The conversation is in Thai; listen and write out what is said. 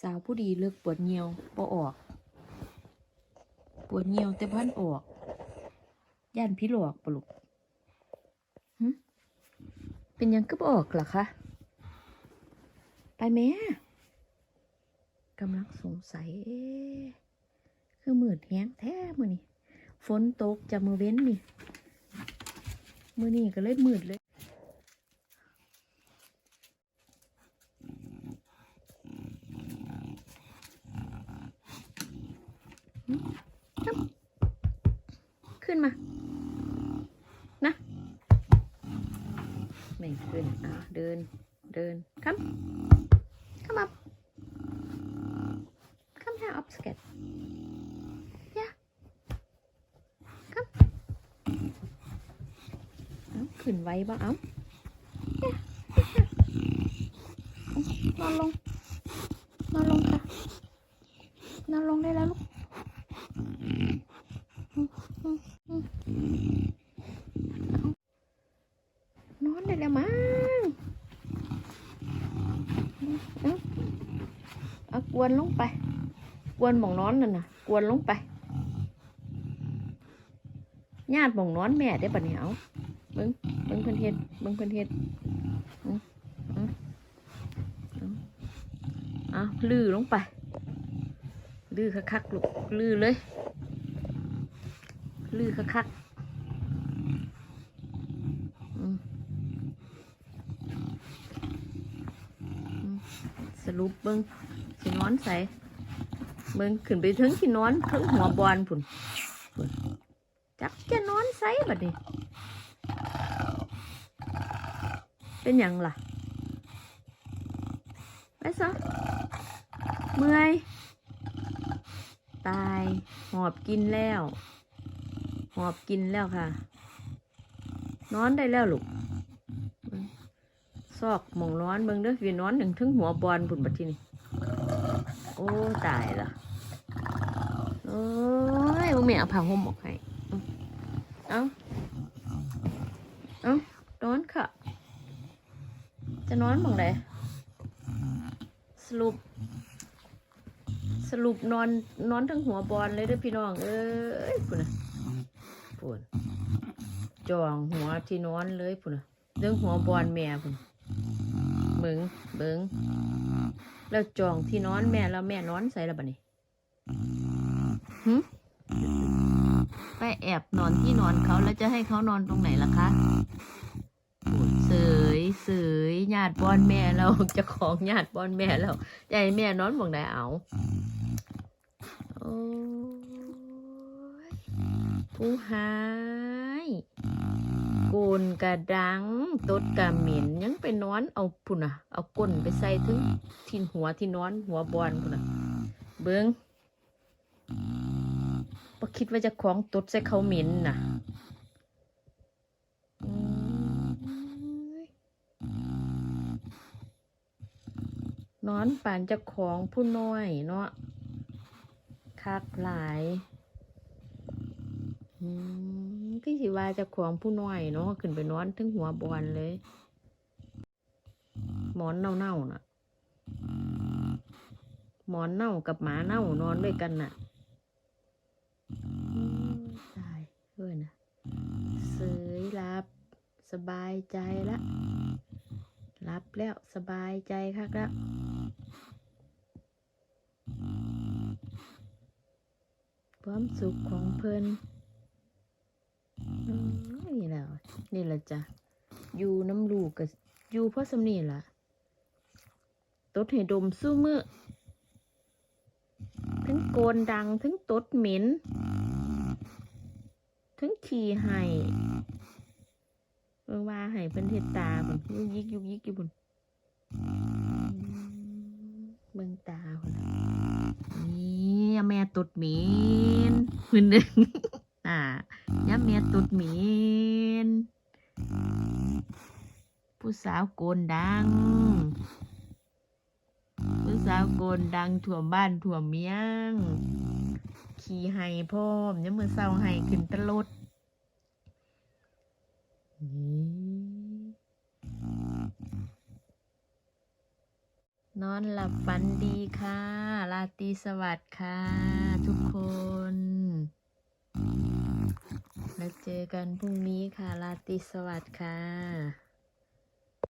สาวผู้ดีเลิกปวดเหี่ยวบ่ออก ปวดเหี่ยวแต่พันออก ย่านพี่หลอกปลุกเป็นยังก็บออกล่ะคะ ไปแม่กำลังสงสัย คือมืดแห้งแท้มือนี่ฝนตกจะมือเว้นนี่ มือนี่ก็เลยมืดเลย ขึ้นมา นะ ไม่ขึ้น อะ เดิน เดินคัมคัม up come here up scat yeah come เอาขึ้นไว้บ้างเอา yeah เอานอนลง นอนลงค่ะ นอนลงได้แล้วลูก นอนได้แล้วมั้งเอาเอากวนลงไป กวนหมองนอนนั่นน่ะ กวนลงไป ญาติหมองนอนแม่ได้ปะเนี่ยเอาเบิ้งเบิ้งเพิ่นเฮ็ดเบิ้งเพิ่นเฮ็ดอืมอืมเอาเอาลื้อลงไป ลื้อคักๆลูกลื้อเลย ลือคักๆอืมอืมสรุปเบิ้งสินอนใส่เบิ้งขึ้นไปถึงที่นอนถึงหัวบอลพุ่นจักจะนอนใส่บัดนี้ เป็นยังล่ะไปซะเมื่อย ตาย หอบกินแล้ว หอบกินแล้วค่ะ นอนได้แล้วลูกซอกมองนอนเบิ่งเด้อวีนอนหนึ่งถึงหัวบอลผุนบัดทีนี้โอ้ตายละโอ้ยมึงแม่เอาผ้าห่มออกให้เอ้าเอ้านอนค่ะ จะนอนบังไดสรุป สรุปนอนนอนทั้งหัวบอลเลยเด้อพี่น้อง เอ้ยพุ่นนะ พุ่นจองหัวที่นอนเลยพุ่นนะเรื่องหัวบอลแม่พุ่นเบิงเบิงแล้วจองที่นอนแม่แล้วแม่นอนใส่ละบัดนี้หึไปแอบนอนที่นอนเขาแล้วจะให้เขานอนตรงไหนล่ะคะเสยเสยญาติบอลแม่เราจะของญาติบอลแม่เราใจแม่นอนบ่งไหนเอาโอ้ ผู้หายโกนกระดังตดกระเหม็นยังไปนอนเอาพุ่นอะ เอาก้นไปใส่ถึงทินหัวที่นอนหัวบอลพุ่นอะ เบิงบ่คิดว่าจะของตดใส่เขาเหม็นน่ะนอนป่านจะของผู้น้อยเนาะคักหลายอืมพี่สิ ว่าจะของผู้น้อยเนาะขึ้นไปนอนถึงหัวบอลเลย หมอนเน่าๆน่ะ หมอนเน่ากับหมาเน่านอนด้วยกันน่ะตายเพื่อนน่ะเสยรับสบายใจละรับแล้วสบายใจคักแล้วความสุขของเพิ่นอืมนี่ แหละนี่แหละจ้ะอยู่น้ำลูกกับอยู่เพราะสำนีล่ะตดให้ดมสู้มือทั้งโกนดังทั้งตดเหม็นทั้งขี่ให้เบิ่งว่าให้เพิ่นเฮ็ดตาบุนยุกยิกยุกยิกอยู่บุนเบิ่งตาพุ่นน่ะนี่แม่ตุดหมีนพื้นหนึ่ง อ่าย่าแม่ตุดหมีนผู้สาวโกนดัง ผู้สาวโกนดังถ่วมบ้านถ่วมเมียง ขี่ไห้พร้อมยังมือเศร้าไห้ขึ้นตลดนี่นอนหลับฝันดีค่ะ ราตรีสวัสดิ์ค่ะ ทุกคน แล้วเจอกันพรุ่งนี้ค่ะ ราตรีสวัสดิ์ค่ะ